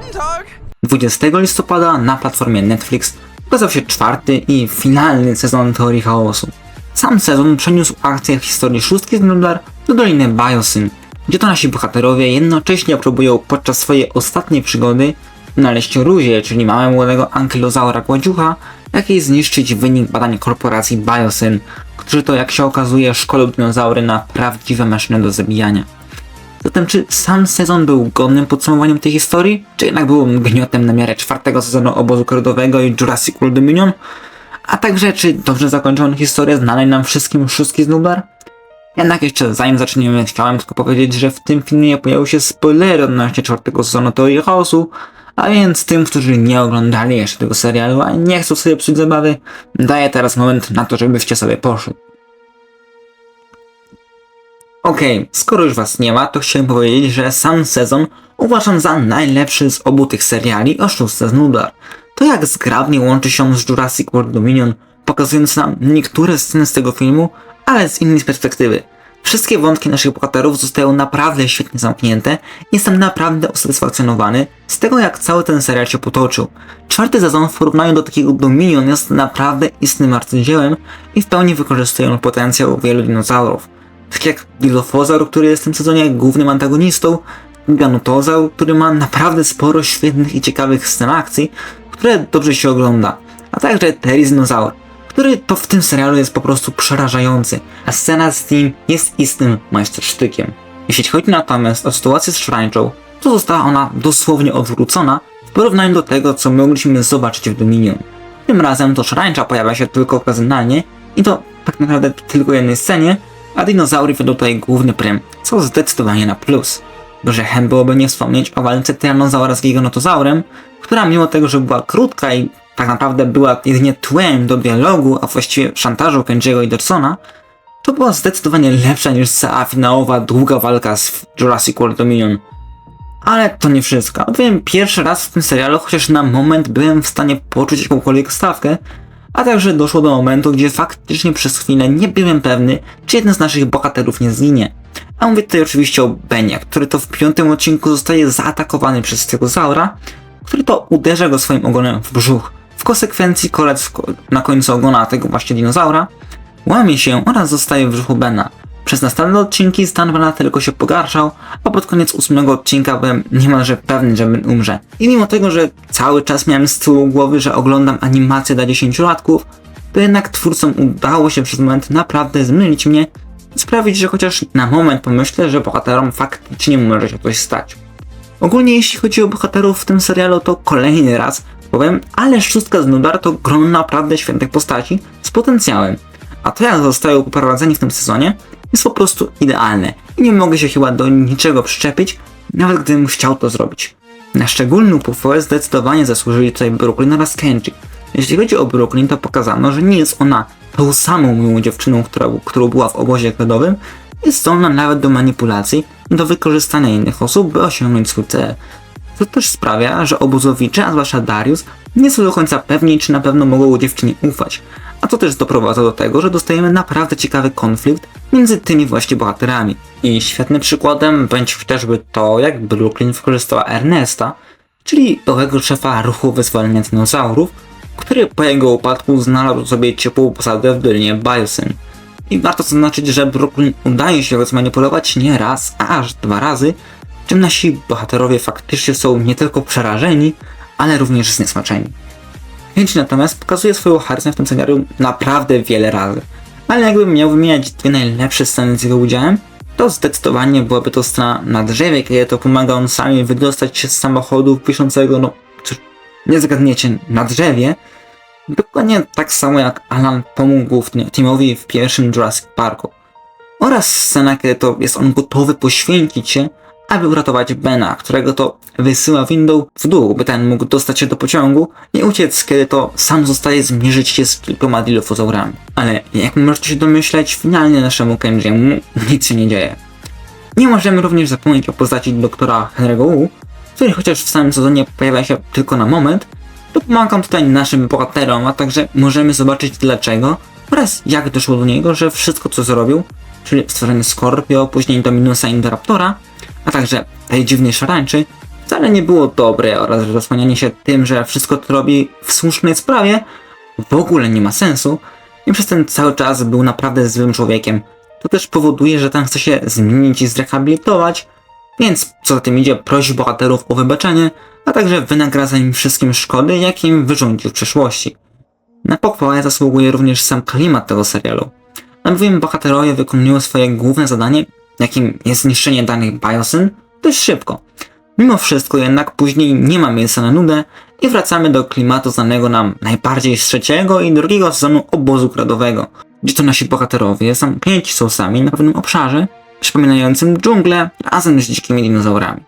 Guten Tag. 20 listopada na platformie Netflix ukazał się czwarty i finalny sezon Teorii Chaosu. Sam sezon przeniósł akcję historii szóstki z Nublar do Doliny Biosyn, gdzie to nasi bohaterowie jednocześnie próbują podczas swojej ostatniej przygody znaleźć Ruzie, czyli małe młodego ankylozaura gładziucha, jak i zniszczyć wynik badań korporacji Biosyn, którzy to jak się okazuje szkolą dinozaury na prawdziwe maszyny do zabijania. Zatem czy sam sezon był godnym podsumowaniem tej historii, czy jednak był gniotem na miarę czwartego sezonu obozu korodowego i Jurassic World Dominion? A także czy dobrze zakończoną historię znaleźć nam wszystkim szóstki z Nublar? Jednak jeszcze zanim zaczniemy, chciałem tylko powiedzieć, że w tym filmie pojawiły się spoilery odnośnie czwartego sezonu Teorii Chaosu, a więc tym, którzy nie oglądali jeszcze tego serialu, a nie chcą sobie psuć zabawy, daję teraz moment na to, żebyście sobie poszli. Okej, skoro już was nie ma, to chciałem powiedzieć, że sam sezon uważam za najlepszy z obu tych seriali o szóstce z Nublar. To jak zgrabnie łączy się z Jurassic World Dominion, pokazując nam niektóre sceny z tego filmu, ale z innej perspektywy. Wszystkie wątki naszych bohaterów zostają naprawdę świetnie zamknięte i jestem naprawdę usatysfakcjonowany z tego, jak cały ten serial się potoczył. Czwarty sezon w porównaniu do takiego Dominion jest naprawdę istnym arcydziełem i w pełni wykorzystuje on potencjał wielu dinozaurów. Tak jak Dilophosaur, który jest w tym sezonie głównym antagonistą, Giganotozaur, który ma naprawdę sporo świetnych i ciekawych scen akcji, które dobrze się ogląda, a także Terizinozaur, który to w tym serialu jest po prostu przerażający, a scena z nim jest istnym majstersztykiem. Jeśli chodzi natomiast o sytuację z szarańczą, to została ona dosłownie odwrócona w porównaniu do tego, co mogliśmy zobaczyć w Dominion. Tym razem to szarańcza pojawia się tylko okazjonalnie i to tak naprawdę tylko jednej scenie, a dinozaury wiedzą tutaj główny prym, co zdecydowanie na plus. Grzechem byłoby nie wspomnieć o walce Tyrannozaura z Giganotozaurem, która mimo tego, że była krótka i tak naprawdę była jedynie tłem do dialogu, a właściwie szantażu Kenji'ego i Dersona, to była zdecydowanie lepsza niż cała finałowa długa walka z Jurassic World Dominion. Ale to nie wszystko, albowiem pierwszy raz w tym serialu chociaż na moment byłem w stanie poczuć jakąkolwiek stawkę, a także doszło do momentu, gdzie faktycznie przez chwilę nie byłem pewny, czy jeden z naszych bohaterów nie zginie. A mówię tutaj oczywiście o Benie, który to w piątym odcinku zostaje zaatakowany przez stegozaura, który to uderza go swoim ogonem w brzuch. W konsekwencji kolec na końcu ogona tego właśnie dinozaura łamie się oraz zostaje w brzuchu Bena. Przez następne odcinki stan Bena tylko się pogarszał, a pod koniec ósmego odcinka byłem niemalże pewny, że Ben umrze. I mimo tego, że cały czas miałem z tyłu głowy, że oglądam animację dla 10-latków, to jednak twórcom udało się przez moment naprawdę zmylić mnie i sprawić, że chociaż na moment pomyślę, że bohaterom faktycznie może się coś stać. Ogólnie jeśli chodzi o bohaterów w tym serialu, to kolejny raz powiem, ale szóstka z Nudar to grono naprawdę świętych postaci z potencjałem. A to jak zostają poprowadzeni w tym sezonie jest po prostu idealne i nie mogę się chyba do niczego przyczepić, nawet gdybym chciał to zrobić. Na szczególną pochwałę zdecydowanie zasłużyli tutaj Brooklyn oraz Kenji. Jeśli chodzi o Brooklyn, to pokazano, że nie jest ona tą samą miłą dziewczyną, która, którą była w obozie kredowym, jest zdolna nawet do manipulacji i do wykorzystania innych osób, by osiągnąć swój cel. To też sprawia, że obozowicze, a zwłaszcza Darius, nie są do końca pewni, czy na pewno mogą dziewczynie ufać. A to też doprowadza do tego, że dostajemy naprawdę ciekawy konflikt między tymi właśnie bohaterami. I świetnym przykładem będzie chociażby to, jak Brooklyn wykorzystała Ernesta, czyli nowego szefa ruchu wyzwolenia dinozaurów, który po jego upadku znalazł sobie ciepłą posadę w Dolinie Biosyn. I warto zaznaczyć, że Brooklyn udaje się go zmanipulować nie raz, a aż dwa razy, czym nasi bohaterowie faktycznie są nie tylko przerażeni, ale również zniesmaczeni. Chęć natomiast pokazuje swoją charyzmę w tym scenarium naprawdę wiele razy. Ale jakbym miał wymieniać dwie najlepsze sceny z jego udziałem, to zdecydowanie byłaby to scena na drzewie, kiedy to pomaga on sami wydostać się z samochodu piszącego, no cóż, nie zgadniecie, na drzewie. Dokładnie tak samo jak Alan pomógł Timowi w pierwszym Jurassic Parku. Oraz scena, kiedy to jest on gotowy poświęcić się, aby uratować Bena, którego to wysyła windą w dół, by ten mógł dostać się do pociągu i uciec, kiedy to sam zostaje zmierzyć się z kilkoma dilofozaurami. Ale jak możecie się domyśleć, finalnie naszemu Kenji'emu nic się nie dzieje. Nie możemy również zapomnieć o postaci doktora Henry'ego Wu, który chociaż w samym sezonie pojawia się tylko na moment, to pomaga tutaj naszym bohaterom, a także możemy zobaczyć dlaczego oraz jak doszło do niego, że wszystko co zrobił, czyli stworzenie Scorpio, później Dominusa Indoraptora, a także tej dziwnej szarańczy, wcale nie było dobre oraz że zasłanianie się tym, że wszystko to robi w słusznej sprawie, w ogóle nie ma sensu i przez ten cały czas był naprawdę złym człowiekiem. To też powoduje, że ten chce się zmienić i zrehabilitować, więc co za tym idzie prosi bohaterów o wybaczenie, a także wynagradza im wszystkim szkody, jakie im wyrządził w przeszłości. Na pochwałę zasługuje również sam klimat tego serialu. Albowiem bohaterowie wykonują swoje główne zadanie, jakim jest zniszczenie danych Biosyn, dość szybko. Mimo wszystko jednak później nie ma miejsca na nudę i wracamy do klimatu znanego nam najbardziej z trzeciego i drugiego sezonu obozu kradowego, gdzie to nasi bohaterowie zamknięci są sami na pewnym obszarze, przypominającym dżunglę razem z dzikimi dinozaurami.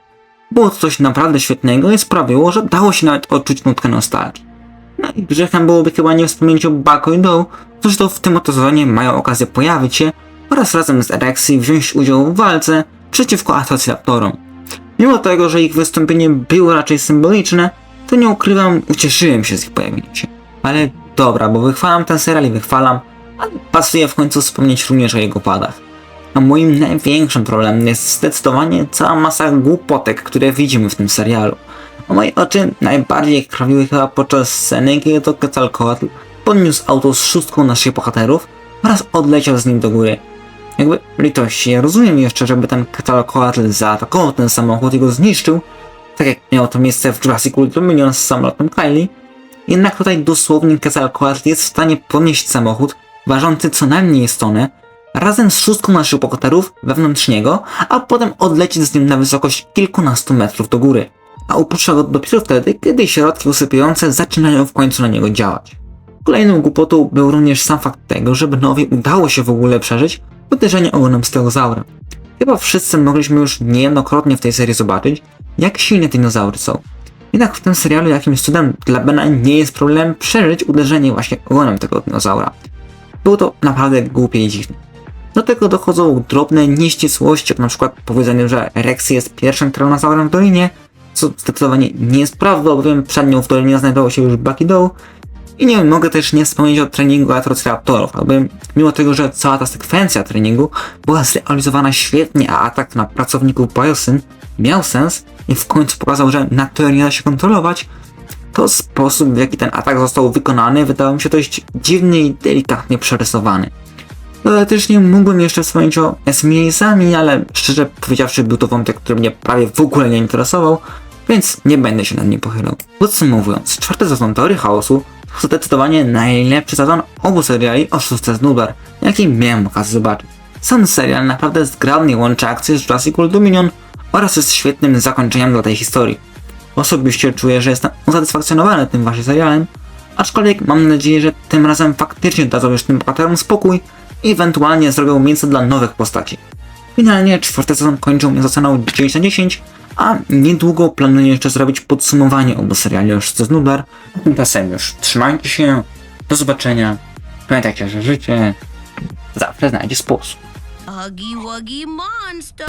Było to coś naprawdę świetnego i sprawiło, że dało się nawet odczuć nutkę nostalgii. No i grzechem byłoby chyba nie wspomnieć o Bako i Doe, którzy to w tym oto mają okazję pojawić się oraz razem z Erexi wziąć udział w walce przeciwko Atociraptorom. Mimo tego, że ich wystąpienie było raczej symboliczne, to nie ukrywam, ucieszyłem się z ich pojawieniem się. Ale dobra, bo wychwalam ten serial i wychwalam, ale pasuje w końcu wspomnieć również o jego wadach. A moim największym problemem jest zdecydowanie cała masa głupotek, które widzimy w tym serialu. A moje oczy najbardziej krawiły chyba podczas sceny, kiedy to Quetzalcoatl podniósł auto z szóstką naszych bohaterów oraz odleciał z nim do góry. Jakby litości, ja rozumiem jeszcze, żeby ten Quetzalcoatl zaatakował ten samochód i go zniszczył, tak jak miało to miejsce w Jurassic World Dominion z samolotem Kylie, jednak tutaj dosłownie Quetzalcoatl jest w stanie podnieść samochód ważący co najmniej tonę, razem z szóstką naszych bohaterów wewnątrz niego, a potem odlecieć z nim na wysokość kilkunastu metrów do góry. A upuszcza go dopiero wtedy, kiedy środki usypiające zaczynają w końcu na niego działać. Kolejną głupotą był również sam fakt tego, że Benowi udało się w ogóle przeżyć uderzenie ogonem stegozaura. Chyba wszyscy mogliśmy już niejednokrotnie w tej serii zobaczyć, jak silne dinozaury są. Jednak w tym serialu jakimś cudem dla Bena nie jest problem przeżyć uderzenie właśnie ogonem tego dinozaura. Było to naprawdę głupie i dziwne. Do tego dochodzą drobne nieścisłości, jak na przykład powiedzenie, że Rexy jest pierwszym tyranozaurem w Dolinie, co zdecydowanie nie jest prawdą, bowiem przed nią w Dolinie znajdował się już Bucky Doe. I nie mogę też nie wspomnieć o treningu Atrociraptorów, albowiem mimo tego, że cała ta sekwencja treningu była zrealizowana świetnie, a atak na pracowników Biosyn miał sens i w końcu pokazał, że natury nie da się kontrolować, to sposób w jaki ten atak został wykonany wydawał mi się dość dziwny i delikatnie przerysowany. Teoretycznie mógłbym jeszcze wspomnieć o Esmie i Sami, ale szczerze powiedziawszy był to wątek, który mnie prawie w ogóle nie interesował, więc nie będę się nad nim pochylał. Podsumowując, czwarty sezon Teorii Chaosu zdecydowanie najlepszy sezon obu seriali o szóstce z Nubar, jaki miałem okazję zobaczyć. Sam serial naprawdę zgrabnie łączy akcje z Jurassic World Dominion oraz jest świetnym zakończeniem dla tej historii. Osobiście czuję, że jestem usatysfakcjonowany tym właśnie serialem, aczkolwiek mam nadzieję, że tym razem faktycznie dadzą już tym bohaterom spokój i ewentualnie zrobią miejsce dla nowych postaci. Finalnie czwarty sezon kończył mnie z oceną 9 na 10, a niedługo planuję jeszcze zrobić podsumowanie obu seriali już z Nudar. Tymczasem już trzymajcie się, do zobaczenia, pamiętajcie, że życie zawsze znajdzie sposób. Huggy Wuggy Monster.